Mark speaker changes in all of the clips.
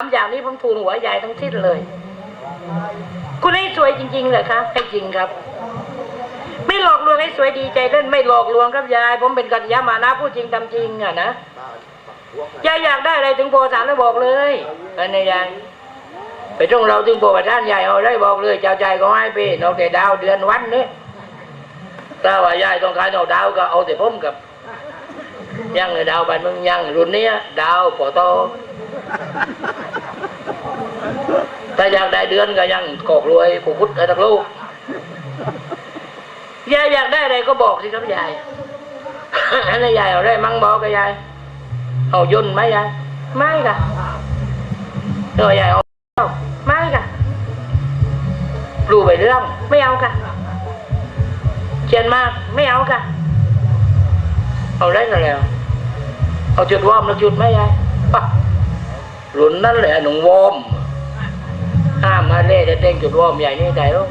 Speaker 1: สามอย่างนี้ผมทูลหัวยายทั้งสิ้นเลย คุณให้สวยจริงๆเหรอคะให้จริงครับ ไม่หลอกลวงให้สวยดีใจเล่นไม่หลอกลวงครับยาย ผมเป็นกัญญามานะพูดจริงทำจริงอะนะยายอยากได้อะไรถึงโพสามแล้วบอกเลยไปในยายไปตรงเราถึงโพประธานยายเอาได้บอกเลยเจ้าใจก็ให้ไปนอกแต่ดาวเดือนวันนี่ถ้าว่ายายต้องการเอาดาวก็เอาแต่ผมกับยังเลยดาวบ้านมึงยังรุ่นเนี้ยดาวปอโต ถ้าอยากได้เดือนก็ยังกอกรวยผูกพุทธไอ้ตักลูกยายอยากได้อะไรก็บอกสิครับยายอันนี้ยายเอาได้มั่งบอกกับยายเอายนต์ไหมยายไม่ค่ะเออยายเอาไม่ค่ะรู้ไปเรื่องไม่เอาค่ะเขียนมากไม่เอาค่ะ เอาได้ก็แล้ว เอาจุดวอมแล้วจุดไหมยายปะหลุนนั่นแหละหนุ่งวอม ห้ามมาเล่จะเด้งจุดวอร์มใหญ่นี่ใจลูก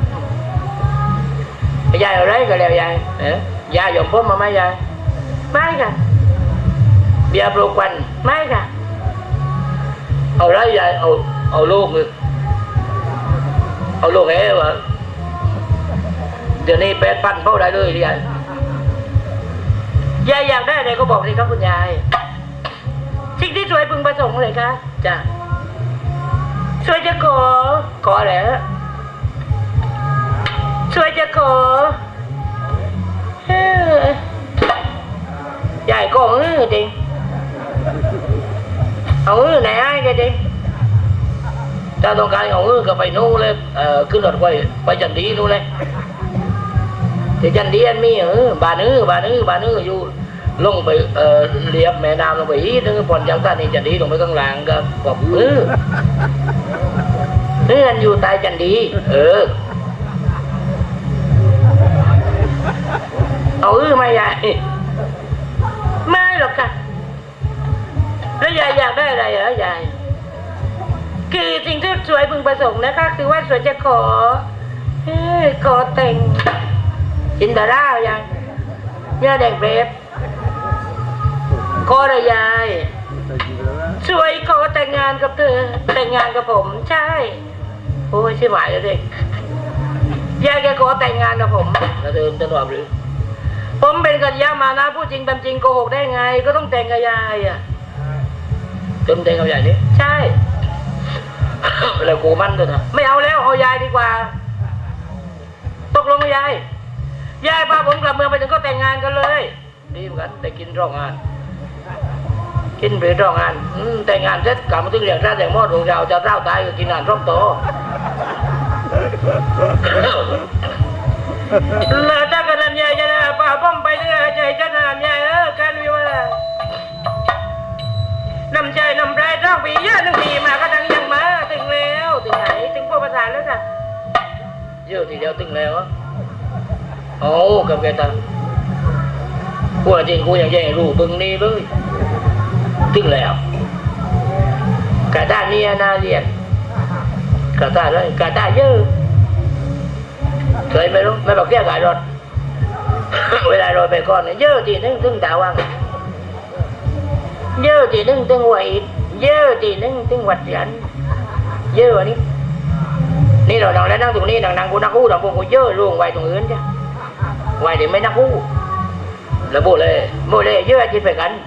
Speaker 1: ยายเอาได้ก็แล้วยายเอ๊ยายยอมพ้มมาไหมยายไม่ค่ะเบียร์โปรควันไม่ค่ะ เอาได้ยายเอาเอาลูกมือเอาลูกเอ๋วะเดี๋ยวนี้แปดพันเข้าได้เลยยายยายอยากได้อะไรก็บอกสิครับคุณยาย สิ่งที่สวยพึงประสงค์เลยคะจ้ะ สวยจะขอ ขออะไรฮะสวยจะขอเอ้อยายก็เออจริงเอาเออไหนไอ้แกจริถ้าต้องการเอาเออก็ไปนู่นเลยเอ่อขึ้นรถไฟไปจันดีนู่นเลยที่จันดียนมีเออบานเออบานเออบานเอออยู่ลงไปเอ่อเรียบแม่น้ำลงไปอีนึงผ่อนยังท่านนี่จันดีลงไปข้างล่างก็บอกเออ เนื่อนอยู่ใต้จันดี เออ เอาเออไม่ยายไม่หรอกค่ะแล้วยายอยากได้อะไรเหรอยายคือสิ่งที่สวยพึงประสงค์นะคะ คือว่าสวยจะขอขอแต่งจินตรายังเนื้อแดงเบรบขอระยายช่วยขอแต่งงานกับเธอ แต่งงานกับผมใช่ โอ้ยชื่อหมายเลยเด็กยายแกขอแต่งงานกับผมแล้วเดินจะตอบหรือ ผมเป็นกัญญามานะพูดจริงตามจริงโกหกได้ไง ก็ต้องแต่งกับยายอะจนแต่งกับยายนี่ใช่ แล้วกูมั่นด้วยนะไม่เอาแล้วเอายายดีกว่า ตกลงกับยายยายพาผมกลับเมืองไปถึงก็แต่งงานกันเลย ดีเหมือนกันแต่กินร่องงาน กินหรือร่องงานแต่งงานเสร็จกลับมาถึงเรียงราแต่งหมอดของเราจะเล่าตายก็กินงานรอบโตแล้วถ้ากันนั้นยายจะพาผมไปที่ใจจะนานยาเออการวิวาห์นำใจน้ำแรงร่างปีเยอะหนึ่งปีมาก็ดังยังมาถึงแล้วถึงไหนถึงพวกประธานแล้วจ้ะเยอะทีเดียวถึงแล้วอะโอ้กับแกตาพูดจริงกูยังแย่รู้บึงนี่เลย ถึงแล้วกาตาเนียนาเรียนกาตาเลยกาตาเยอะเคยไม่รู้ไม่บอกเรียกขายรถเวลาโรยไปก่อนเยอะทีนึงถึงตาวังเยอะทีนึงถึงวัยเยอะทีนึงถึงวัดยันเยอะนี่นี่เรานั่งแล้วนั่งตรงนี้นั่งนั่งกูนั่งกูนั่งกูกูเยอะล่วงไว้ตรงอื่นจ้ะ ngoài thì mấy nó hú là bố lệ bố lệ dưới anh chỉ phải gắn bố màu cái dưới em làm cho con làm vùng này em lớn rồi làm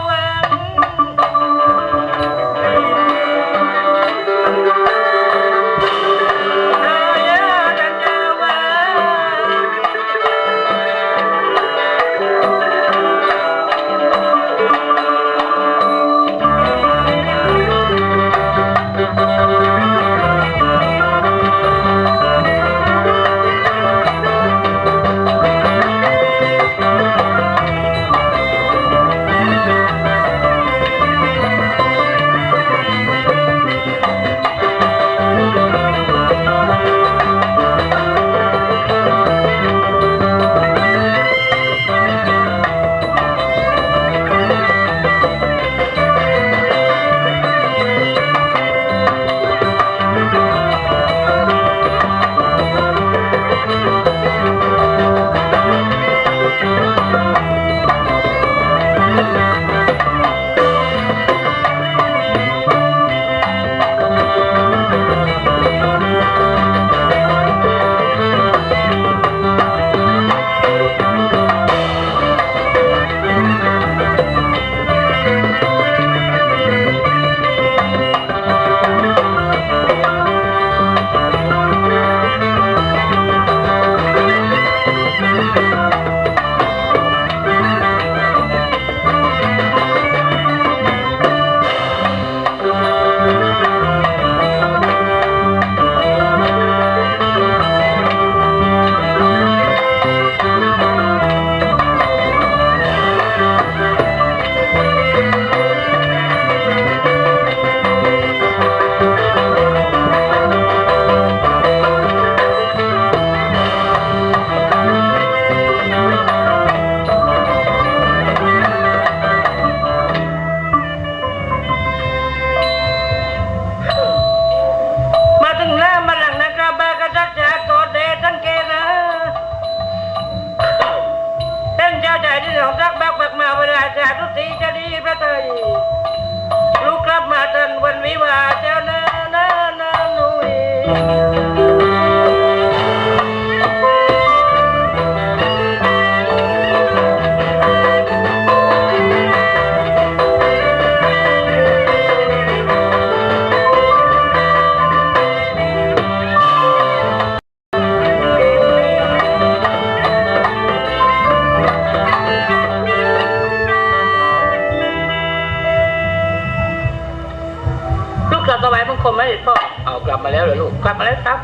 Speaker 1: ครับ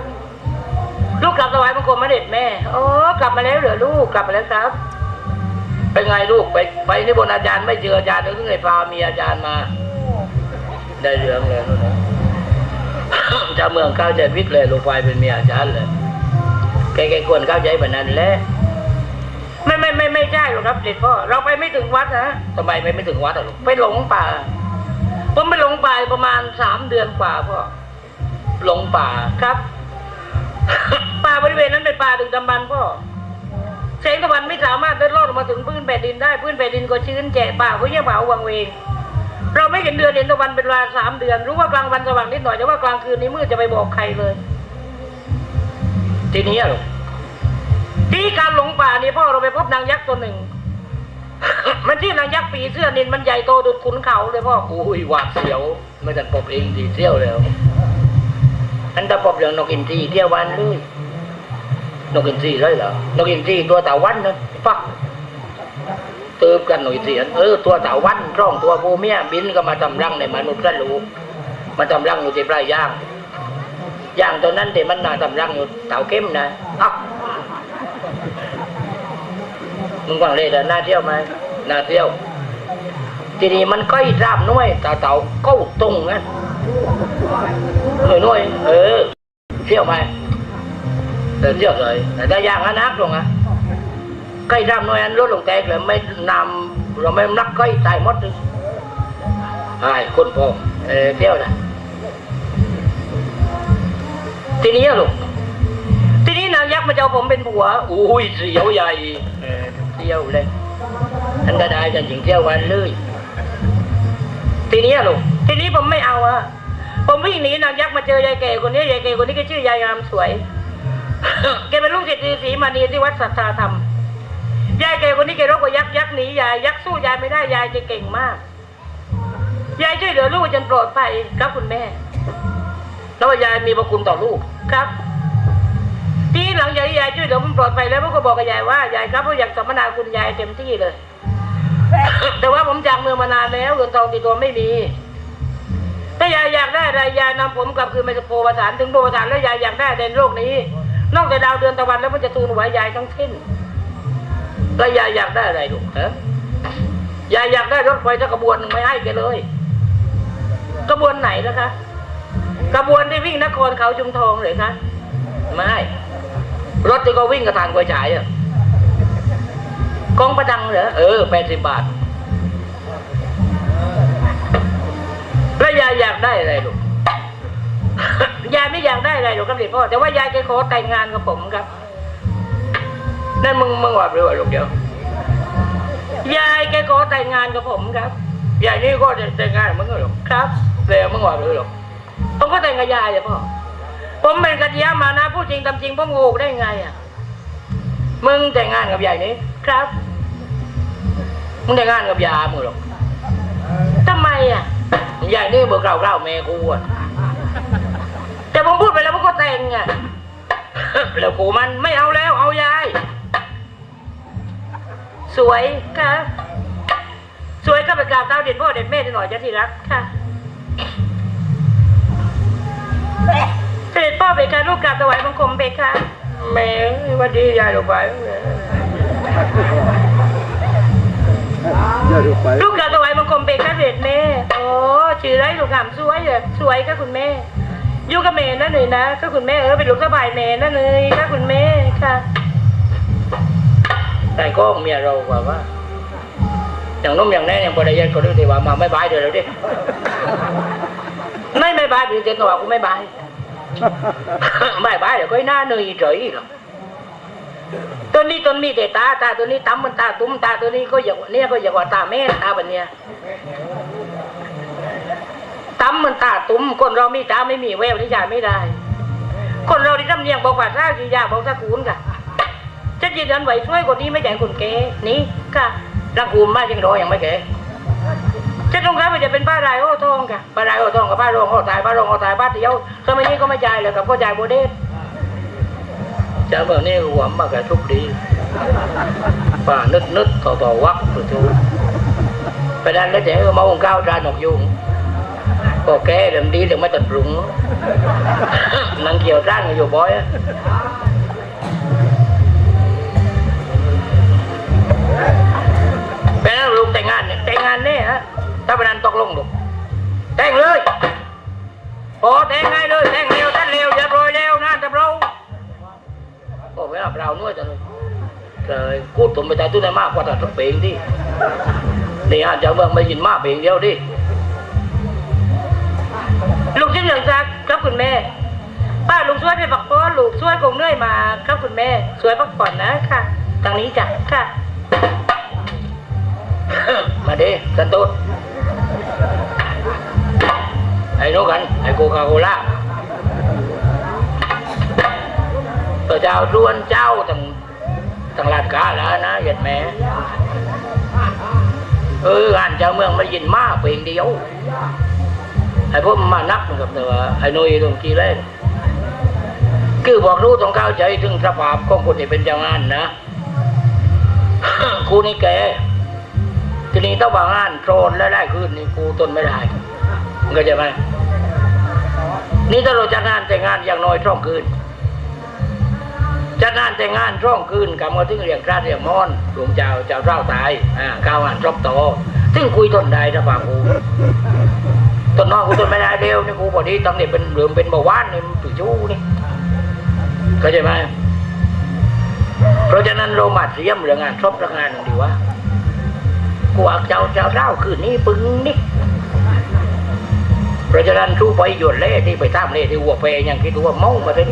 Speaker 2: ลูก
Speaker 1: กลับถวายบังคมไม่เด็ดแม่โอ้กลับมาแล้วเหรอลูกกลับมาแล้วครับ
Speaker 2: เป็นไงลูกไปไปนิบนต์อาจารย์ไม่เจออาจารย์นึกไงพามีอาจารย์มา ได้เรื่องเลยนู่นนะเจะเมืองเข้าใจพิษเลยลูกไฟเป็นเมียอาจารย์เลยแกแกควรเข้าใจแบบนั้นแหละ
Speaker 1: ไม่ไม่ไม่ไม่ใช่หรอกครับเด็ดพ่อเราไปไม่ถึงวัดนะ
Speaker 2: ทำไมไม่ไม่ถึงวัดอะลูก
Speaker 1: ไปหลงป่าผมไปหลงป่าประมาณสามเดือนกว่าพ่อ
Speaker 2: หลงป่า
Speaker 1: ครับ ป่าบริเวณนั้นเป็นป่าดึกดำบรรพ์พ่อแสงตะวันไม่สามารถเดินลอดออกมาถึงพื้นแผ่นดินได้พื้นแผ่นดินก็ชื้นแฉะป่าก็เยี่ยมเหาวังเวง เราไม่เห็นเดือนเห็นตะวันเป็นเวลาสามเดือน รู้ว่ากลางวันสว่างนิดหน่อยแต่ว่ากลางคืนนี้มืดจะไปบอกใครเลย
Speaker 2: ทีนี้อะลูก
Speaker 1: ที่การหลงป่านี่พ่อเราไปพบนางยักษ์ตัวหนึ่ง มันชื่อนางยักษ์ปีเสื้อนินมันใหญ่โตดุดขุนเขาเลยพ่อ
Speaker 2: อุ้ยหวาดเสียวไม่ทันปบเองทีเที่ยวแล้ว อันตะปบอย่างนกอินทรีเที่ยววันเลยนกอินทรีเลยเหรอนกอินทรีตัวตาวันนะปักเติมกันหนกอินทรีเออตัวตาวันร่องตัวผู้เมียบินก็มาทำรังในมนุษย์ละลูกมาทำรังอยู่ที่ปลายย่างย่างตัวนั้นที่มันน่าทำรังอยู่เต่าเข้มนะอ้ามึงฟังเลยแต่น่าเที่ยวไหมน่าเที่ยว ทีนี้มันก็อีรามน้อยตาเต่าก็ตรงนะ หน่วยน้อยเออเที่ยวไหมเดินเที่ยวเลยแต่ถ้ยางอันนักลงอะใกล้รามน้อยอันลดลงแตกเลยไม่นำเราไม่นักใกล้ตายมดเลยไอ้คนพอเออเที่ยวนะทีนี้ลูก
Speaker 1: ทีนี้นางยักษ์มาเจะเอาผมเป็นผัว
Speaker 2: อุ้ยเสียวใหญ่เออเที่ยวเลยอันก็ได้จะหญิงเที่ยววันเลยทีนี้ลูก
Speaker 1: ทีนี้ผมไม่เอาอะ ผมวิ่งหนีนางยักษ์มาเจอยายแก่คนนี้ยายแก่คนนี้ก็ชื่อยายงามสวย แกเป็นลูกศิษย์ฤาษีมานีที่วัดสัทธาธรรมยายแก่คนนี้แกรบกับยักษ์ยักษ์หนียายยักษ์สู้ยายไม่ได้ยายจะเก่งมากยายช่วยเหลือลูกจนปลอดภัยครับคุณแม่
Speaker 2: แล้วว่ายายมีพระคุณต่อลูก
Speaker 1: ครับที่หลังจากที่ยายช่วยเหลือผมปลอดภัยแล้วผมก็บอกกับยายว่ายายครับผมอยากสัมมนาคุณยายเต็มที่เลย แต่ว่าผมจากเมืองมานานแล้วเงินทองติดตัวไม่มี ถ้ายายอยากได้อะไรยายนำผมกลับคืนไปโพประสานถึงโพประสานแล้วยายอยากได้ในโลกนี้ นอกจากดาวเดือนตะวันแล้วมันจะทูลหัวยายทั้งสิ้น
Speaker 2: แล้วยายอยากได้อะไรลูกฮะ
Speaker 1: ยายอยากได้รถไฟสักขบวนหนึ่งไม่ให้แกเลยขบวนไหนนะคะขบวนที่วิ่งนครเขาชุมทองเลยคะ
Speaker 2: ไม่รถที่เขาวิ่งกับทางกวยฉายอะ
Speaker 1: กองประดังเหรอ
Speaker 2: เออแปดสิบบาทา
Speaker 1: ยอยากได้อะไรลูกยายไม่อยากได้อะไรหรอกครับเด็กพ่อแต่ว่ายายแกขอแต่งงานกับผมครับ
Speaker 2: นั่นมึงมึงว่าหรือว่าลูกเดียวยา
Speaker 1: ยแกขอแต่งงานกับผมครับ
Speaker 2: ยายนี่ก็จะแต่งงานกับมึงเหรอลูก
Speaker 1: ครับ
Speaker 2: แล้วมึงว่าหรือหรอ
Speaker 1: ผมก็แต่งกับยายอะพ่อผมเป็นกัจยามานะพูดจริงตามจริงผมโกหกได้ไงอะ
Speaker 2: มึงแต่งงานกับยายนี่
Speaker 1: ครับ
Speaker 2: มึงแต่งงานกับยามึงหรอก
Speaker 1: ทำไมอะ
Speaker 2: ยายนี่เบิกเล่าเล่าแม่กูอะ
Speaker 1: แต่ผมพูดไปแล้วผมก็แต่งอะ
Speaker 2: แล้วกูมัน
Speaker 1: ไม่เอาแล้วเอายาย สวยครับสวยก็ไปกราบเต้าเด็ดพ่อเด็ดแม่หน่อยจะที่รักค่ะเสด็จพ่อเบค่ะลูกกราบถวายบังคมเบค่ะ
Speaker 2: แม่หวันดียายลูกไป
Speaker 1: ลูกกราบ ถวายบัสด็จแม่โอ้ชื่อไรลูกหามสวยเลยสวยค่ะคุณแม่อยู่กับแม่นั่นเลยนะก็คุณแม่เออเป็นลูกสบายแม่นั่นเลยค่ะคุณแม่ค่ะ
Speaker 2: แต่ก็เมียเราว่าว่าอย่างนุ่มอย่างแน่อย่างบริยันก็รู้ดีว่ามาไม่บายเดี๋ยวเราดิ
Speaker 1: ไม่ไม่บายเป็นเจนตัวกูไม่บาย
Speaker 2: ไม่บายเดี๋ยวก็หน้าเหนื่อยเฉยหรอก
Speaker 1: ตัวนี้ตัวมีแต่ตาตาตัวนี้ตั้มมันตาตุ้มตาตัวนี้ก็อย่างเนี่ยก็อย่างว่าตาแม่ตาแบบเนี้ย ตั้มมันตาตุ้มคนเรามีตาไม่มีแววที่จ่าไม่ได้ คนเราที่ทำเนียงบอกว่าถ้าสิยาบอกตะกูลค่ะจะยืนยันไหวช่วยคนนี้ไม่ใช่คนแก่นี่ค่ะ
Speaker 2: รักกูมากจริงรออยังไม่แก่
Speaker 1: จะตรงนั้นมันจะเป็นป้ารายโอ้ทองค่ะ
Speaker 2: ป้าได้ก็ต้องกับป้าโรงเขาตายป้าโรงเขาตายป้าเดียว
Speaker 1: สมัยนี้ก็ไม่จ่ายเลยกับก็จ่ายโบเดส
Speaker 2: จ้าเมืองนี่หวมมากกับทุกดีป้านึดนึดต่อต่อวักตัวจู ไปดันแล้วแต่ก็มาองก้าวจานหนกยุงก็แก่เรื่องดีเรื่องไม่ตัดปรุงนังเกี่ยวร่างอยู่บ่อยเป็นแล้วลูกแต่งงานเนี่ยแต่งงานเนี่ยฮะถ้าพนันตกลงลูกแต่งเลยโอ้แต่งง่ายเลยแต่งเร็วแต่งเร็วอย่าโปรยเร็วนะจะโปรโอ้เวลาเรานวดจังเลย เลยกูตุ่มไปแต่ตู้ในมากกว่าแต่ทุกเพลงที่นี่อาจจะเมืองไม่ยินมากเพลงเดียวดิ
Speaker 1: ลูกชิ้นเหลืองซักครับคุณแม่ป้าลูกช่วยไปปักป้อนลูกช่วยคงเหนื่อยมาครับคุณแม่ช่วยพักผ่อนนะค่ะทางนี้จ้ะค่ะ
Speaker 2: มาดิสันตุดไอ้นู้กันไอ้โคคาโคล่าตัวเจ้าด้วนเจ้าตั้ง ตั้งลาดกาแล้วนะเหยียดแหม่เอออ่านเจ้าเมืองมายินมากเพลงเดียวไอ้พวกมันมานักนะครับแต่ว่าไอ้นุยตรงทีแรกคือบอกรู้ต้องเข้าใจถึงสภาพของคนที่เป็นจ้างานนะครูนี่แกทีนี้ต้องวางงานโทรนแล้วได้คืนนี่กูทนไม่ได้มึงเข้าใจไหมนี่ถ้าเราจัดงานแต่งงานอย่างน้อยช่องคืน จัดงานแต่งงานช่องคืนกับมาถึงเรียกราชเรียกมอนหลวงเจ้าเจ้าเจ้าตายอ่าก้าวงานรอบโตซึ่งคุยทนได้ถ้าฟังกูตนน้องกูทนไม่ได้เดียวนี่กูบอกนี้ตั้งเนี่ยเป็นเหลือมเป็นเบาหวานนี่มันถือชู้นี่เข้าใจไหมเพราะฉะนั้นเรามาเตรียมเรื่องงานครบเรื่องงานหนึ่งดีวะกวากเจ้าเจ้าเล่าคืนนี้ปึงนี่เพราะฉะนั้นทู้ไปหยดเล่ที่ไปตามเล่ที่หัวเปยยังคิดว่าเมามาเลย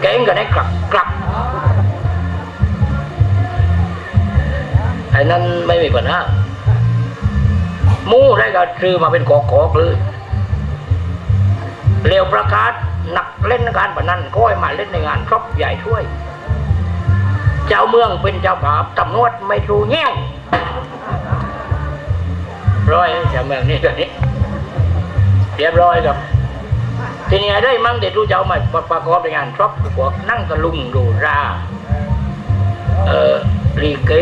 Speaker 2: แกงก็ได้กลับกลับไอ้นั้นไม่มีปัญหามู่ได้ก็ซื้อมาเป็นกอกอกๆเลยเร็วประกาศหนักเล่นการพนันก็ให้มาเล่นในงานครบใหญ่ช่วย เจ้าเมืองเป็นเจ้าภาพตำรวจไม่ทูแง่วร้อยเจ้าเมืองนี่ตอนนี้เรียบร้อยครับ ทีนี้ได้มั่งเด็ดรู้เจ้ามาประกอบในงานครบพวกนั่งตะลุงดูราเอ่อลีเก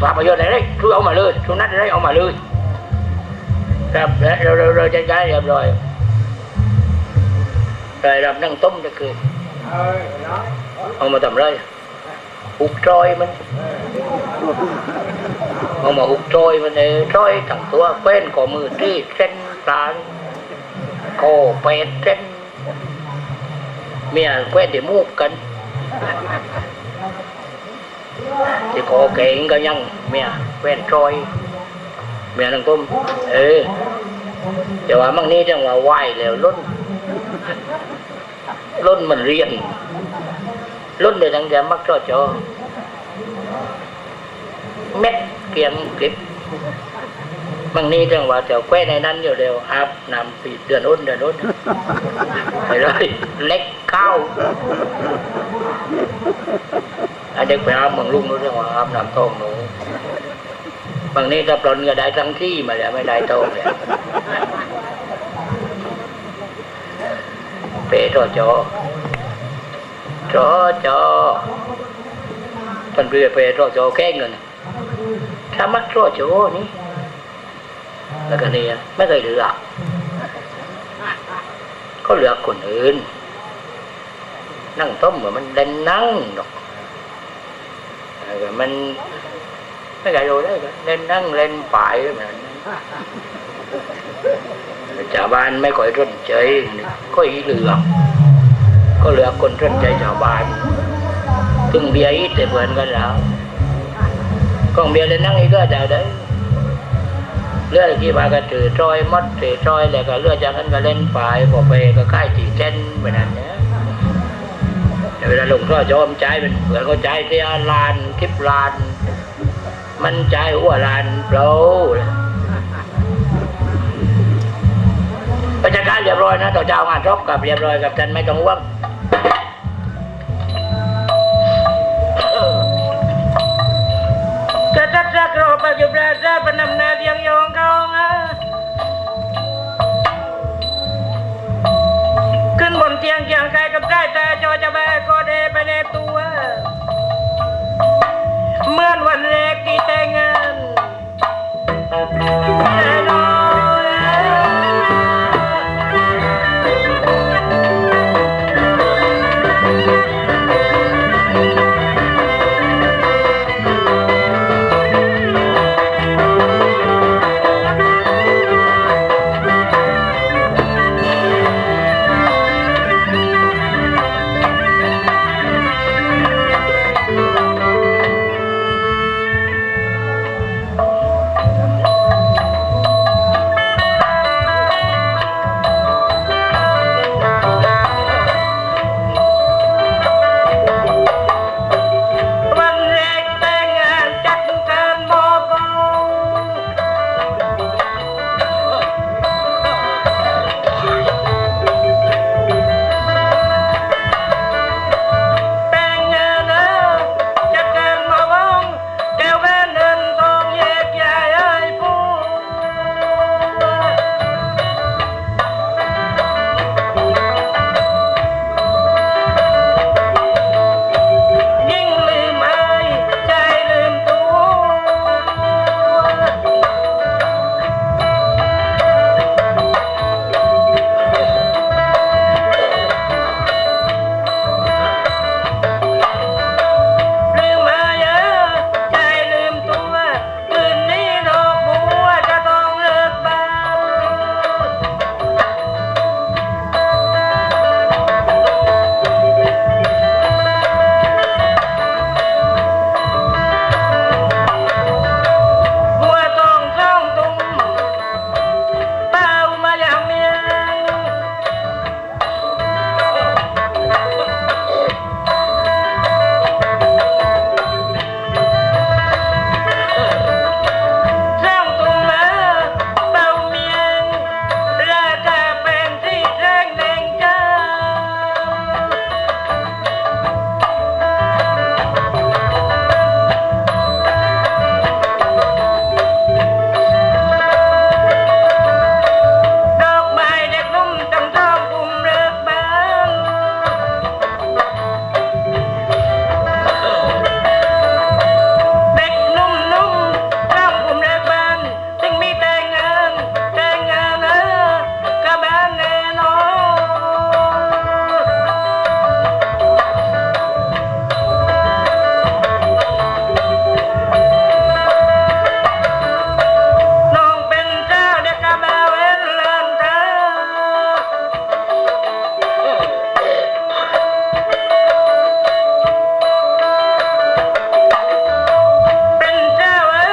Speaker 2: ภาพยนตร์อะไรช่วยเอามาเลยช่วงนั้นได้เอามาเลยครับและเราเราเราจะย้ายเรียบร้อยรายรับนั่งต้มจะคือเอามาทำไรหุกจอยมันเอามาหุกจอยมันเออจอยทั้งตัวเฟ้นก่อมือที่เส้นปลา นคอเป็ดเส้นเมียเฟ้นที่มูกกันที่คอเก่งก็ยังเมียเฟ้นจอยเมียนังต้มเออแต่ว่ามั่งนี้จังว่าไหวแล้วล้นล้นมันเรียนรุ่นเดียวกันจะมัก cho cho mét kiềm kịp bằng ni rằng ว่าจะแควในนั้นอยู่เดียวอาบนำปีเดือนอ้นเดือนอ้นไปเลยเล็กเข้าอันเด็กไปอาบเมืองลุงรู้เรื่องว่าอาบนำทองหนูบางนี้ถ้าปลนก็ได้ทั้งที่มาแล้วไม่ได้ทองเลยเปโตจอ cho cho phần bìa về cho cho cái người này ถ้ามัก cho cho นี่ แล้วก็เนี่ยไม่เคยเหลือกก็เหลือคนอื่น นั่งต้มเหมือนมันเล่นนั่งดอกแล้วก็มันไม่เคยดูได้เล่นนั่งเล่นป่ายแบบนั้นชาวบ้านไม่ค่อยสนใจก็อีเหลือกก็เหลือคนสนใจชาวบ้านถึงเบียร์อีแต่เหมือนกันแล้วกองเบียร์เลยนั่งอีกก็ได้ เลือดกี่บาทก็ถือ trôi mất ถือ trôi แล้วก็เลือดจากนั้นก็เล่นฝ่ายพอไปก็ค่ายตีเส้นไปนั่นเนี่ยเวลาลงก็ยอมใจเป็นเผื่อก็ใจเสียลานทิพลาน มันใจายหัวลานเปล่าไปจัดการเรียบร้อยนะต่อเจ้างานรบกับเรียบร้อยกับท่านไม่ต้องห่วงเออ
Speaker 1: จะจัดรักรอปัจจุบันจะปนำนา ขึ้นบ